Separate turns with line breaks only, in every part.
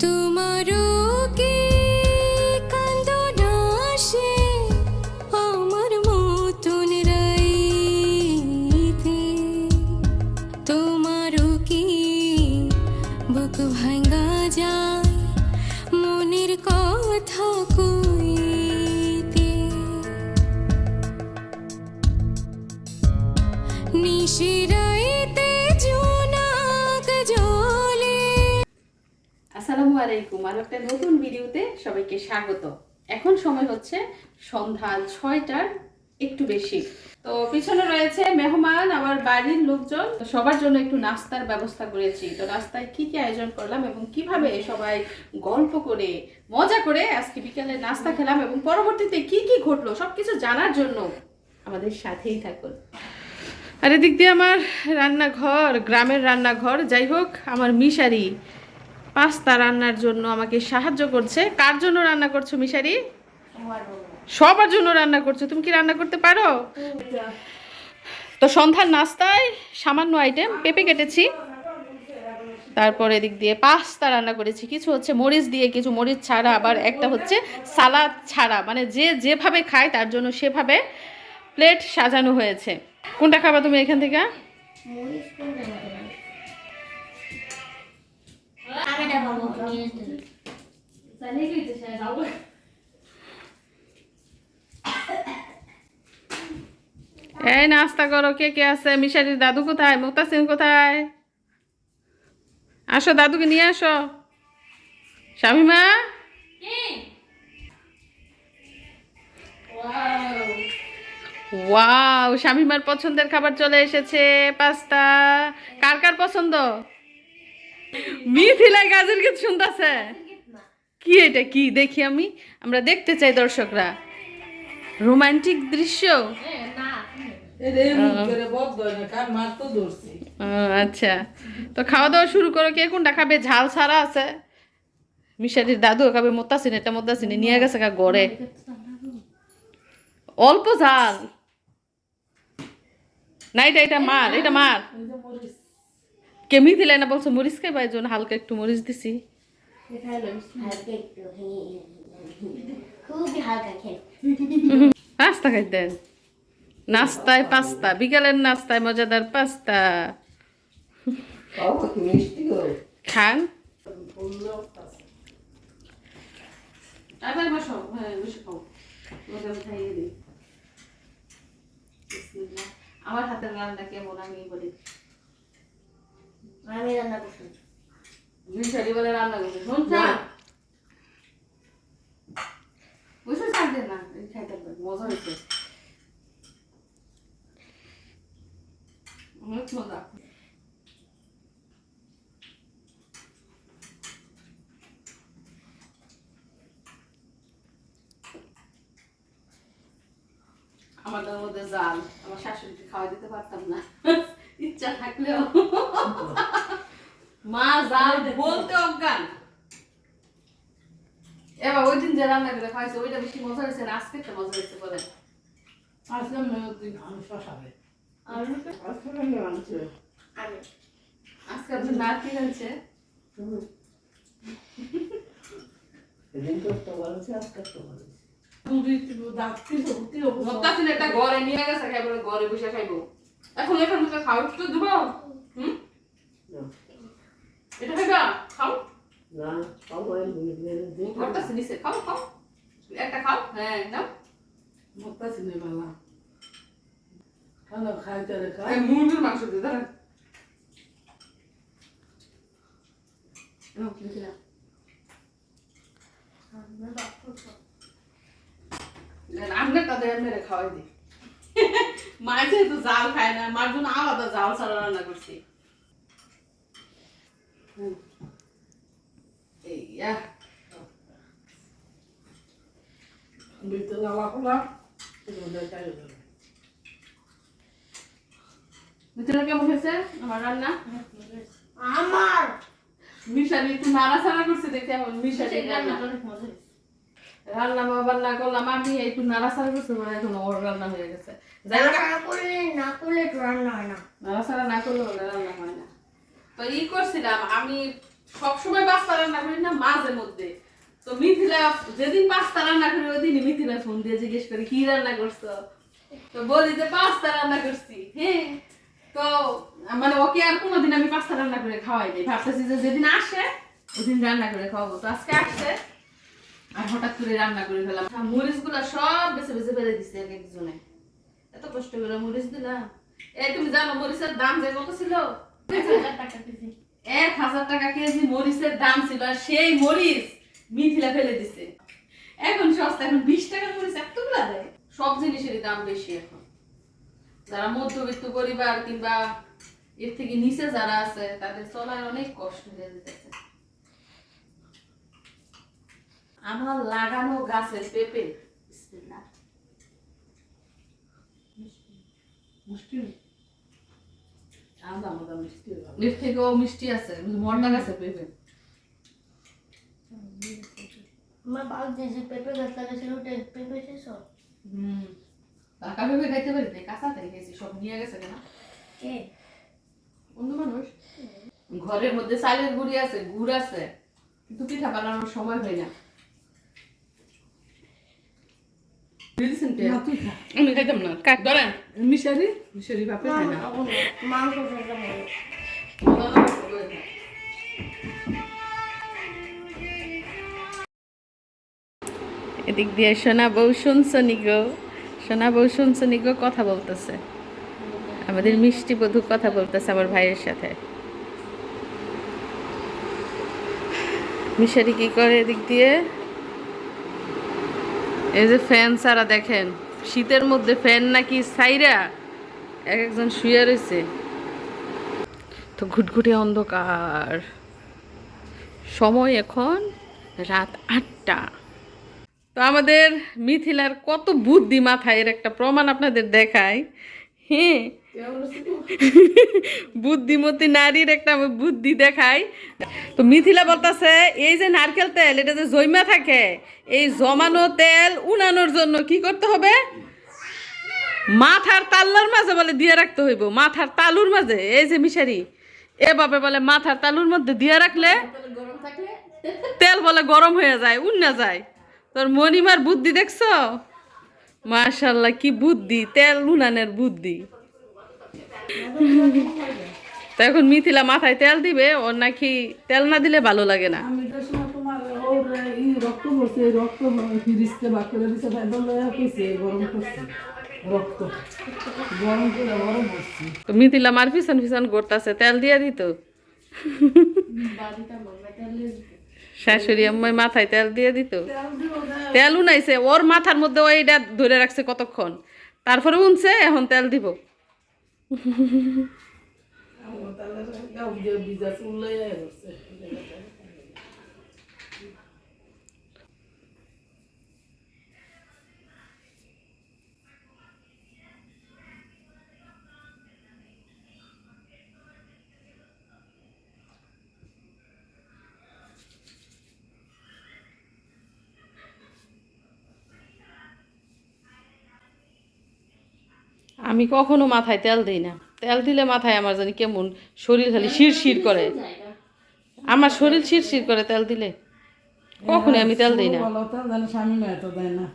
তোমারও
সবাইকে স্বাগত। এখন সময় হচ্ছে সন্ধ্যা ছয়টার একটু বেশি। তো পিছনে রয়েছে মেহমান, আমার বাড়ির লোকজন। সবার জন্য একটু নাস্তার ব্যবস্থা করেছি। তো নাস্তায় কি কি আয়োজন করলাম এবং কীভাবে সবাই গল্প করে, মজা করে আজকে বিকালে নাস্তা খেলাম এবং পরবর্তীতে কি কি ঘটলো সবকিছু জানার জন্য আমাদের সাথেই থাকুন। আর এদিক দিয়ে আমার রান্নাঘর, গ্রামের রান্নাঘর। যাই হোক, আমার মিশারি পাস্তা রান্নার জন্য আমাকে সাহায্য করছে। কার জন্য রান্না করছ মিশারি? সবার জন্য রান্না করছ। তুমি কি রান্না করতে পারো? তো সন্ধ্যার নাস্তায় সামান্য আইটেম পেঁপে কেটেছি। তারপর এদিক দিয়ে পাস্তা রান্না করেছি। কিছু হচ্ছে মরিচ দিয়ে, কিছু মরিচ ছাড়া, আবার একটা হচ্ছে সালাদ ছাড়া। মানে যে যেভাবে খায়, তার জন্য সেভাবে প্লেট সাজানো হয়েছে। কোনটা খাবা তুমি এখান থেকে? এই নাস্তা করো, কে কে আছে? মিশারির দাদু কোথায়? মুক্তাসিন কোথায়? আসো, দাদুকে নিয়ে আসো। শামিমা? ওয়াও, শামিমার পছন্দের খাবার চলে এসেছে, পাস্তা। কার কার পছন্দ? মিথিলা গাজের গীত শুনতেছে? কি এটা কি? দেখি আমি। আমরা দেখতে চাই দর্শকরা। রোমান্টিক দৃশ্য। আচ্ছা। তো খাওয়া দাওয়া শুরু করো কে কোনটা খাবে? ঝাল ছাড়া আছে। মিশারির দাদু খাবে মোত্তাসিন এটা মোত্তাসিনে নিয়ে গেছে কা গড়ে। অল্প ঝাল। না এটা এটা মার এটা মার। কেমি দিলে না বলছো? মরিচ খাই জন্য হালকা একটু মরিচ দিছি। পাস্তা খাইতেন। নাস্তায় পাস্তা বিকালের নাস্তায় মজাদার পাস্তা। খান। আবার বসো হ্যাঁ বসে খাও। তোমাকে আমি খাইয়ে দিই। বিসমিল্লাহ। আমার হাতের রান্না কেমন আমি বলি।
আমি রান্না করছি
মিশারি বলে রান্না করছে শুনছ বুঝতে চাইছে না এই খাইতে হবে, মজা হয়েছে অনেক মজা আমাদের মধ্যে জাল আমার শাশুড়িকে খাওয়া দিতে পারতাম না ইচ্ছা থাকলেও। মা জাল বলতে অজ্ঞান। এবার ওই দিন যে রান্না করে খাইছে ওইটা বেশি মজা হয়েছে না? আজকে একটা মজা হয়েছে বলে
আমি
আজকে আপনার না কি হয়েছে ঘরে নিয়ে গেছে খাইবো ঘরে বসে খাইবো। এখন এখান থেকে খাও একটু দিব হুম? এটা খাইবা খাও। মত্তাসিন নিছে খাও খাও। একটা খাও। হ্যাঁ নাও। এই মুরগির মাংস দিয়ে দাঁড়ান নাও, দেখি নাও। দেন আমনে তাদের মেরে খাওয়াই দিই মায়ের যেহেতু জাল খায় না মার জন্য আলাদা জাল ছাড়া রান্না করছি। হুম। এই ভিতরে কেমন হয়েছে আমার রান্না?
আমার!
মিশালি একটু নাড়াচাড়া করছে দেখে এখন মিশালি রান্না রান্না বাবার করলাম আমি একটু নাড়াচাড়া করতে পারে এখন ওর রান্না হয়ে গেছে। যাই
করলে না করলে তো রান্না হয় না।
নাড়াচাড়া না করলে ওটা রান্না হয় না। তো ই করছিলাম আমি সবসময় পাস্তা রান্না করি না মাছ মধ্যে। তো মিথিলা যেদিন পাস্তা রান্না করি ওই দিন মিথিলা ফোন দিয়ে জিজ্ঞেস করে কি রান্না করছ? তো বলি যে পাস্তা রান্না করছি। হ্যাঁ। তো মানে ওকে আর কোনোদিন আমি পাস্তা রান্না করে খাওয়াই দিই ভাবতেছি যে যেদিন আসে ওদিন রান্না করে খাওয়াবো। তো আজকে আসছে। আর হঠাৎ করে রান্না করে ফেলাম। মরিচগুলা সব বেছে বেছে ফেলে দিচ্ছে এক একজনে। এত কষ্ট করে মরিচ এই তুমি জানো মরিচের দাম যে কত ছিল? এক হাজার টাকা কেজি মরিচের দাম ছিল আর সেই মরিচ মিথিলা ফেলে দিছে। এখন সস্তা, এখন বিশ টাকার মরিচ এতগুলা দেয়। সব জিনিসেরই দাম বেশি এখন। যারা মধ্যবিত্ত পরিবার কিংবা এর থেকে নিচে যারা আছে, তাদের চলার অনেক কষ্ট হয়ে যেতেছে। আমার লাগানো গাছের পেঁপে। এর থেকেও মিষ্টি আছে। মন্ডা পেঁপে।
পেঁপে গাছ লাগাইছিল ওটা পেঁপে শেষ।
হুম। পাকা পেঁপে খাইতে পারি না কাঁচা তাই গেছি সব নিয়ে গেছে কেন?
কে?
অন্য মানুষ। ঘরের মধ্যে চালের গুড়ি আছে গুড় আছে কিন্তু পিঠা বানানোর সময় হয় না বুঝেছেন তো? আমি খাইতাম না। ধরেন মিশারি? মিশারি বাপে খায় না
মাংস
এদিক দিয়ে সোনা বউ শুনছনি গো? সোনা বউ শুনছনি গো? কথা বলতেছে। আমাদের মিষ্টি বধূ কথা বলতেছে আমার ভাইয়ের সাথে। মিশারি কি করে এদিক দিয়ে? এই যে ফ্যান সারা দেখেন, শীতের মধ্যে ফ্যান নাকি সাইরা এক একজন শুয়ে রয়েছে তো ঘুটঘুটে অন্ধকার। সময় এখন রাত আটটা। তো আমাদের মিথিলার কত বুদ্ধি মাথায় এর একটা প্রমাণ আপনাদের দেখায় হ্যাঁ বুদ্ধিমতী নারীর একটা বুদ্ধি দেখাই। তো মিথিলা বলতেছে, এই যে নারকেল তেল, এটা যে জৈমা থাকে, এই জমানো তেল উনানোর জন্য কি করতে হবে? মাথার তাল্লার মাঝে বলে, দিয়ে রাখতে হইব। মাথার তালুর মাঝে, এই যে মিশারি এভাবে বলে, মাথার তালুর মধ্যে দিয়ে রাখলে তেল বলে গরম হয়ে যায়, উন্না যায়। তোর মনিমার বুদ্ধি দেখছ? মাশাল্লাহ, কি বুদ্ধি, তেল উনানের বুদ্ধি। তো এখন মিথিলা মাথায় তেল দিবে ওর নাকি তেল না দিলে ভালো লাগে না। মিথিলা মার পিছন পিছন করতেছে তেল দিয়ে দিত। শাশুড়ি আম্মাই মাথায় তেল দিয়ে দিত। তেল উনাইছে ওর মাথার মধ্যে ওইটা ধরে রাখছে কতক্ষণ। তারপরে উনছে এখন তেল দিব।
બીજા શું લઈ આવ્યો છે
আমি কখনো মাথায় তেল দিই না। তেল দিলে মাথায় আমার জানি কেমন শরীর খালি শিরশির করে। আমার শরীর শিরশির করে তেল দিলে। কখনো আমি তেল দিই না।
ভালো তো জানে স্বামী মেয়ে তো দেয় না।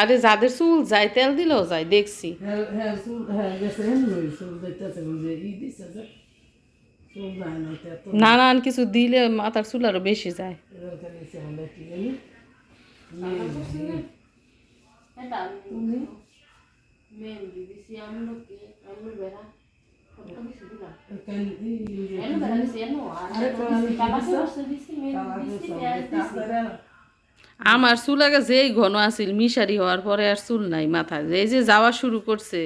আরে যাদের চুল যায় তেল দিলেও যায় দেখছি।
হ্যাঁ হ্যাঁ হ্যাঁ
নানান কিছু দিলে মাথার চুল আরও বেশি যায়। আমার চুল আগে যেই ঘন আছিল মিশারি হওয়ার পরে আর চুল নাই মাথায় এই যে যাওয়া শুরু করছে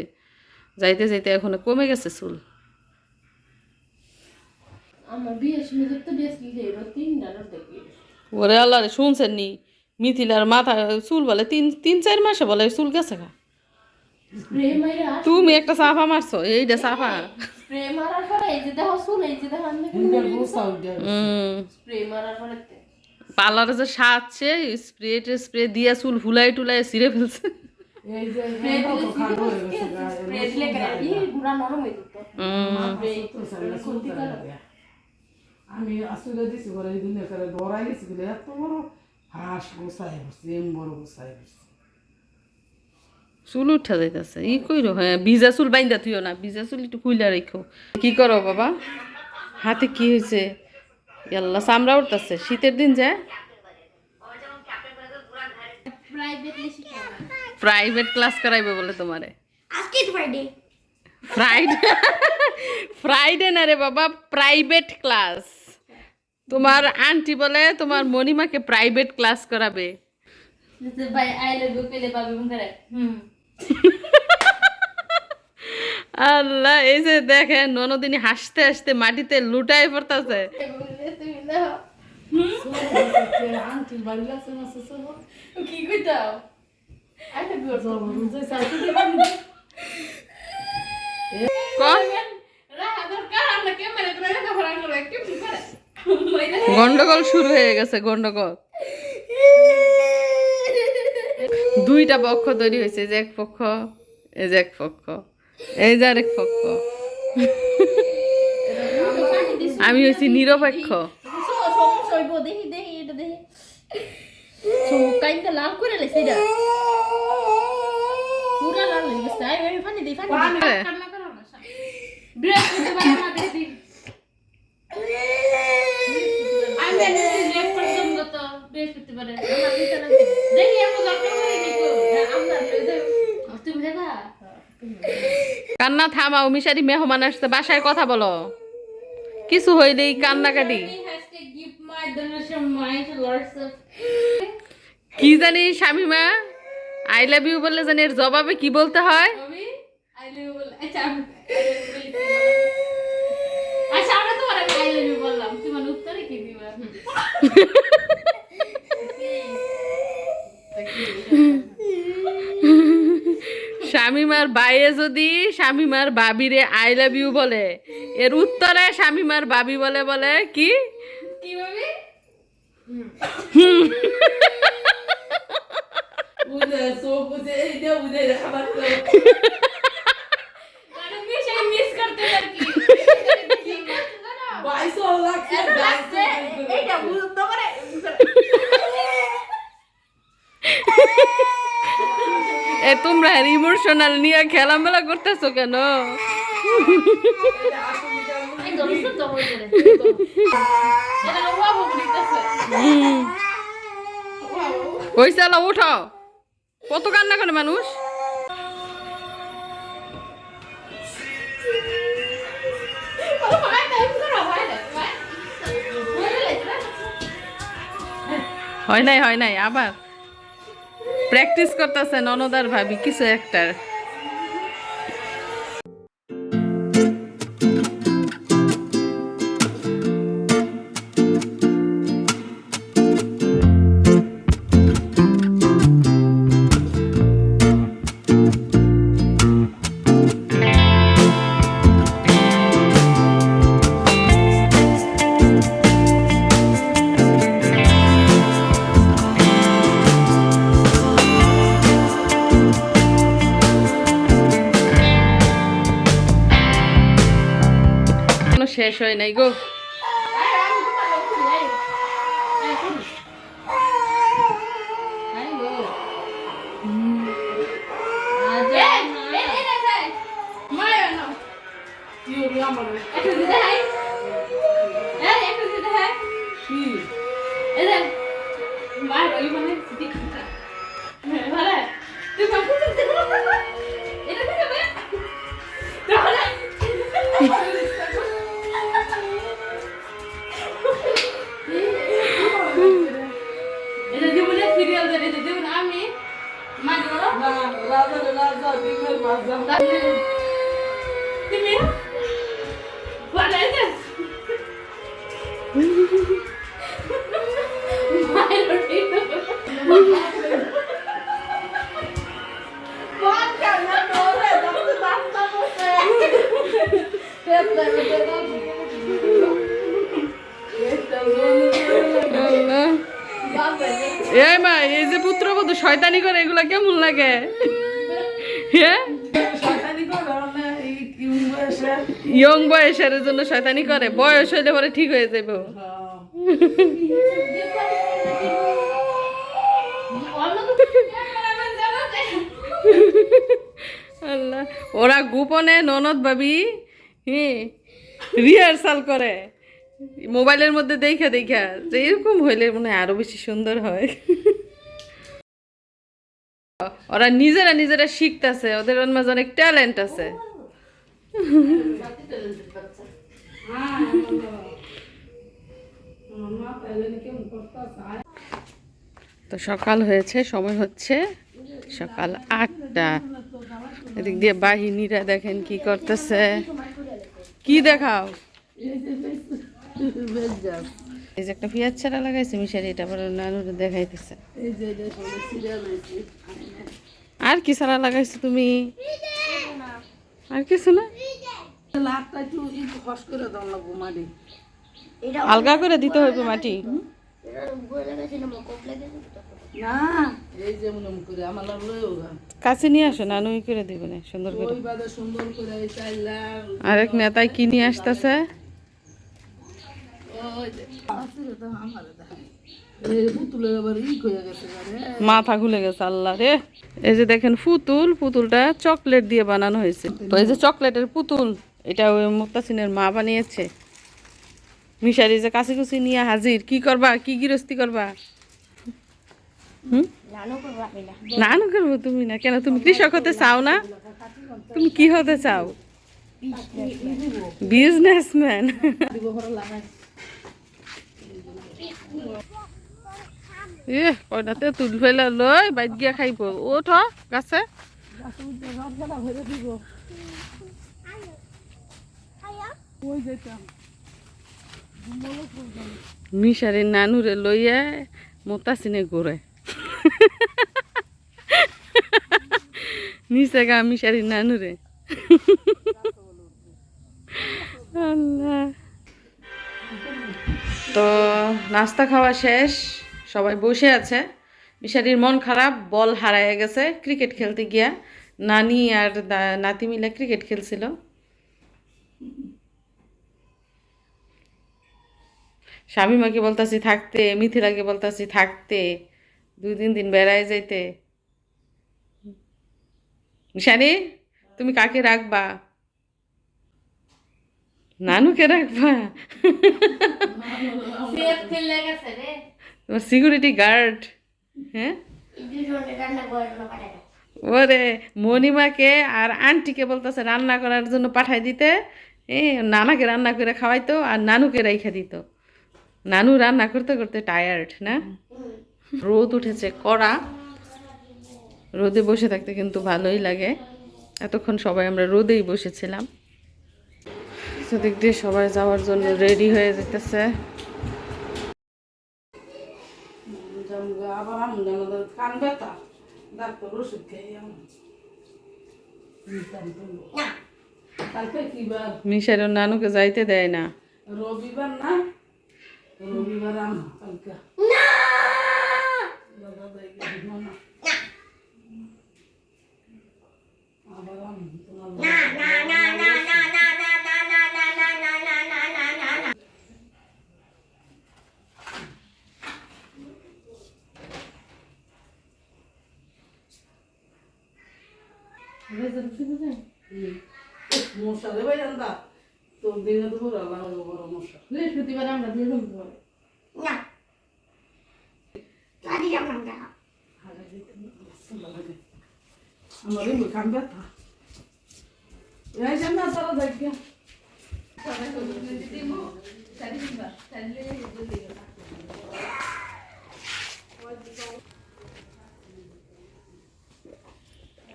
যাইতে যাইতে এখন কমে গেছে চুল ওরে আল্লাহ শুনছেন নি মিথিলার মাথা চুল বলে তিন তিন চার মাসে বলে চুল গেছে গা। তুমি একটা সাফা মারছো এইটা সাফা
স্প্রে মারার পরে এই যে দেখো চুল এই যে দেখো আমি
হিন্দার গোসা উঠে
হুম।
স্প্রে মারার পরে
পার্লারে যে সাজছে স্প্রে স্প্রে দিয়ে চুল ফুলাই টুলাই ছিঁড়ে ফেলছে।
আমি আসলে দিছি বলে এত বড় হাঁস গোসাই গোসাই
চুল উঠা যাইতেছে ই কইরো হ্যাঁ ভিজা চুল বাইন্দা তুইও না ভিজা চুল একটু খুইলা রেখো কি করো বাবা? হাতে কি হয়েছে আল্লাহ চামড়া উঠতেছে শীতের দিন যায়? প্রাইভেট ক্লাস করাইবে বলে তোমারে।
ফ্রাইডে
ফ্রাইডে না রে বাবা প্রাইভেট ক্লাস তোমার আন্টি বলে তোমার মণিমাকে প্রাইভেট ক্লাস করাবে
ভাই আই লাভ ইউ পেলে পাবে করে হুম
আল্লাহ এই যে দেখেন ননদিনী হাসতে হাসতে মাটিতে লুটাই পড়তাছে
রাহা দরকার আমরা ক্যামেরা করে রাখা ভরা করে কি করে
গন্ডগোল শুরু হয়ে গেছে গন্ডগোল। দুইটা পক্ষ তৈরি হয়েছে যে এক পক্ষ এই যে এক পক্ষ এই যে আরেক পক্ষ। আমি হয়েছি নিরপেক্ষ।
সমস্যা হইব দেখি দেখি এটা দেখি চোখ কাইনটা লাল করে লেছে এটা পুরা লাল হয়ে গেছে আই আমি দেই কান্না তুমি দেখা
থামাও মিশারি মেহমান আসতে বাসায় কথা বলো। কিছু হইলেই কান্নাকাটি। কি জানি শামিমা? আই লাভ ইউ বললে জানি এর জবাবে কি বলতে হয়?
আমি আই লাভ ইউ বল আচ্ছা আচ্ছা আমরা তো আই লাভ ইউ বললাম তুমি মানে উত্তরে কি দিবা
শামিমার বাইয়ে যদি শামিমার বাবিরে আই লাভ ইউ বলে এর উত্তরে শামিমার বাবি বলে বলে কি?
কি ভাবি
বুঝে সো বুঝে এই যে বুঝে খাবার তো
মানে মিস আমি মিস করতে আর কি
বাইশো লাগছে বাইশো
এইটা বুঝতে পারে
এ তোমরা ইমোশনাল নিয়ে খেলামেলা করতেছো কেন? ওই চালা উঠো কত কান্না করে মানুষ? হয় নাই হয় নাই, আবার। প্র্যাকটিস করতেছে ননদার ভাবি কিছু একটার। হয় নাই গো
আমার
এই মা এই যে পুত্র পুত্রবধূ শয়তানি করে এগুলা কেমন লাগে? ইয়ং বয়সের জন্য শয়তানি করে বয়স হইলে পরে ঠিক হয়ে যাবে আল্লাহ ওরা গোপনে ননদ ভাবি হ্যাঁ রিহার্সাল করে। মোবাইলের মধ্যে দেখা দেখা যে এরকম হইলে মনে হয় আরও বেশি সুন্দর হয়। ওরা নিজেরা নিজেরা শিখতেছে, ওদের ওর মাঝে অনেক ট্যালেন্ট আছে। তো সকাল হয়েছে, সময় হচ্ছে সকাল আটটা। এদিক দিয়ে বাহিনীরা দেখেন কি করতেছে। কি দেখাও? এই যে একটা পেঁয়াজ ছাড়া লাগাইছে, মিশারি এটা আবার দেখাইতেছে। আর কি ছাড়া লাগাইছো তুমি? আর কিছু না? আলগা করে দিতে হবে মাটি।
না
কাছে নিয়ে আসো নানুই করে দিবে না সুন্দর করে। আরেক নেতাই কি নিয়ে আসতেছে? মাথা খুলে গেছে আল্লাহ রে। এই যে দেখেন পুতুল পুতুলটা চকলেট দিয়ে বানানো হয়েছে। তো এই যে চকলেটের পুতুল এটা ওই মুক্তাসিনের মা বানিয়েছে। মিশারি যে কাছে কুচি নিয়ে হাজির কি করবা? কি গৃহস্থী করবা? হুম? নানু করব তুমি না? কেন তুমি কৃষক হতে চাও না? তুমি কি হতে চাও? বিজনেসম্যান এ কয়নাতে তুল ফেলে লই বাইত গিয়া খাইব ওঠ গাছে। মিশারি নানুরে লইয়া মোতাসিনে ঘুরে নিচে গা মিশারি নানুরে আল্লাহ। তো, নাস্তা খাওয়া শেষ। সবাই বসে আছে। মিশারির মন খারাপ বল হারায় গেছে। ক্রিকেট খেলতে গিয়া নানি আর নাতি মিলে ক্রিকেট খেলছিল। স্বামীমাকে বলতাছি থাকতে। মিথিলাকে বলতাছি থাকতে। দুই তিন দিন বেড়ায় যাইতে। নিশানি তুমি কাকে রাখবা? নানুকে রাখবা? তোমার সিকিউরিটি গার্ড হ্যাঁ? ওরে, মণিমাকে আর আন্টিকে বলতেছে রান্না করার জন্য পাঠাই দিতে। এ, নানাকে রান্না করে খাওয়াইতো আর নানুকে রেখে দিত। নানু রান্না করতে করতে টায়ার্ড না? রোদ উঠেছে কড়া। রোদে বসে থাকতে কিন্তু ভালোই লাগে। এতক্ষণ সবাই আমরা রোদেই বসেছিলাম। সেদিক দিয়ে সবাই যাওয়ার জন্য রেডি হয়ে যেতেছে।
আবার আমি জানো কান ব্যথা। ডাক্তার ওষুধ খেয়ে কালকে কি বার?
মিশার নানুকে যাইতে দেয় না।
রবিবার না? রবিবার আম কালকে। আবার আম, তোমার বাবা- হুম। মশা রে ভাই আন্দা তোর দিনে তো পুরো আল্লাহ বড় মশা
বৃহস্পতিবার আমরা দিয়ে দেবো পরে।
আমার এই কান ব্যথা এই যে না তারা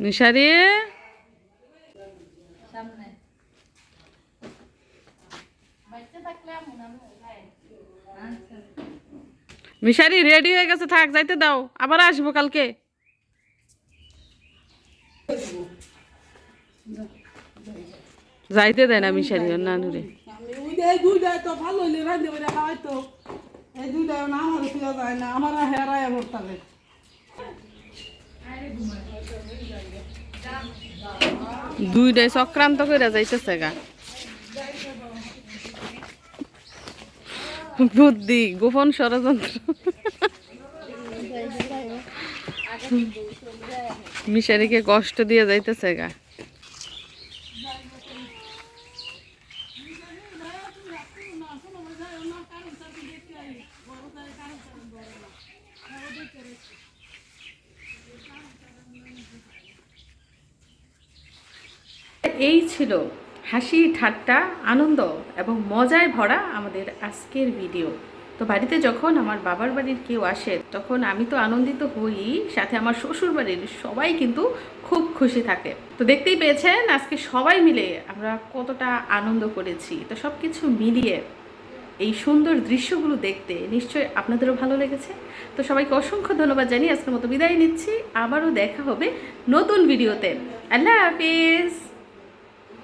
মিশারি মিশারি রেডি হয়ে গেছে থাক যাইতে দাও। আবার আসব কালকে। যাইতে দেয় না মিশারি ওর নানুরে।
আমি ওই যে দুইটাই
সক্রান্ত করে যাইতেছে গা বুদ্ধি, গোপন ষড়যন্ত্র মিশারিকে কষ্ট দিয়ে যাইতেছে গা Thank you. এই ছিল হাসি, ঠাট্টা, আনন্দ এবং মজায় ভরা আমাদের আজকের ভিডিও তো বাড়িতে যখন আমার বাবার বাড়ির কেউ আসে, তখন আমি তো আনন্দিত হই, সাথে আমার শ্বশুর বাড়ির সবাই কিন্তু খুব খুশি থাকে। তো দেখতেই পেয়েছেন আজকে সবাই মিলে আমরা কতটা আনন্দ করেছি। তো সব কিছু মিলিয়ে এই সুন্দর দৃশ্যগুলো দেখতে নিশ্চয়ই আপনাদেরও ভালো লেগেছে। তো সবাইকে অসংখ্য ধন্যবাদ জানিয়ে আজকের মতো বিদায় নিচ্ছি। আবারও দেখা হবে নতুন ভিডিওতে আল্লাহ হাফিজ!